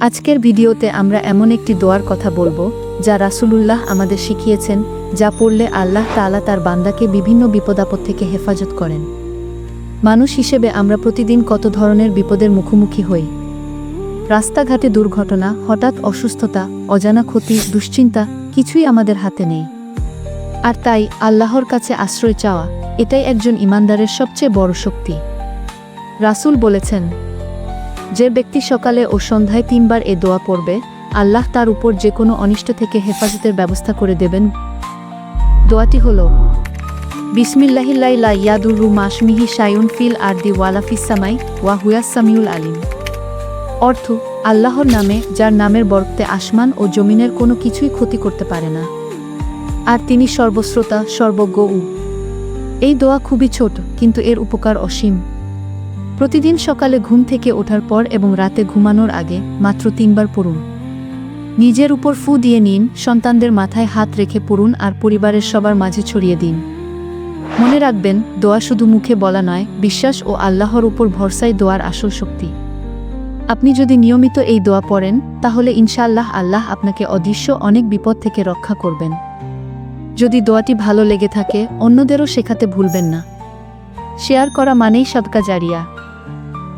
আজকের ভিডিওতে আমরা এমন একটি দোয়ার কথা বলব, যা রাসুলুল্লাহ আমাদের শিখিয়েছেন, যা পড়লে আল্লাহ তাআলা তার বান্দাকে বিভিন্ন বিপদাপদ থেকে হেফাজত করেন। মানুষ হিসেবে আমরা প্রতিদিন কত ধরনের বিপদের মুখোমুখি হই? রাস্তাঘাটে দুর্ঘটনা, হঠাৎ অসুস্থতা, অজানা ক্ষতি, দুশ্চিন্তা, কিছুই আমাদের হাতে নেই। আর তাই আল্লাহর কাছে আশ্রয় চাওয়া, এটাই একজন ইমানদারের সবচেয়ে বড় শক্তি। রাসূল বলেছেন যে ব্যক্তি সকালে ও সন্ধ্যায় তিনবার এ দোয়া পড়বে, আল্লাহ তার উপর যে কোনো অনিষ্ট থেকে হেফাজতের ব্যবস্থা করে দেবেন। দোয়াটি হল বিসমিল্লাহিল্লাইলা ইয়াদুরু মাসমিহি সায়ুন ফিল আরদি ওয়ালাফিস সামাই ওয়া হুয়াস সামিউল আলিম। অর্থ, আল্লাহর নামে যার নামের বরকতে আসমান ও জমিনের কোনো কিছুই ক্ষতি করতে পারে না। আর তিনি সর্বশ্রোতা, সর্বজ্ঞ উ এই দোয়া খুবই ছোট, কিন্তু এর উপকার অসীম। প্রতিদিন সকালে ঘুম থেকে ওঠার পর এবং রাতে ঘুমানোর আগে মাত্র তিনবার পড়ুন। নিজের উপর ফু দিয়ে নিন, সন্তানদের মাথায় হাত রেখে পড়ুন আর পরিবারের সবার মাঝে ছড়িয়ে দিন। মনে রাখবেন, দোয়া শুধু মুখে বলা নয়, বিশ্বাস ও আল্লাহর উপর ভরসাই দোয়ার আসল শক্তি। আপনি যদি নিয়মিত এই দোয়া পড়েন, তাহলে ইনশাআল্লাহ আল্লাহ আপনাকে অদৃশ্য অনেক বিপদ থেকে রক্ষা করবেন। যদি দোয়াটি ভালো লেগে থাকে, অন্যদেরও শেখাতে ভুলবেন না। শেয়ার করা মানেই সদকা জারিয়া।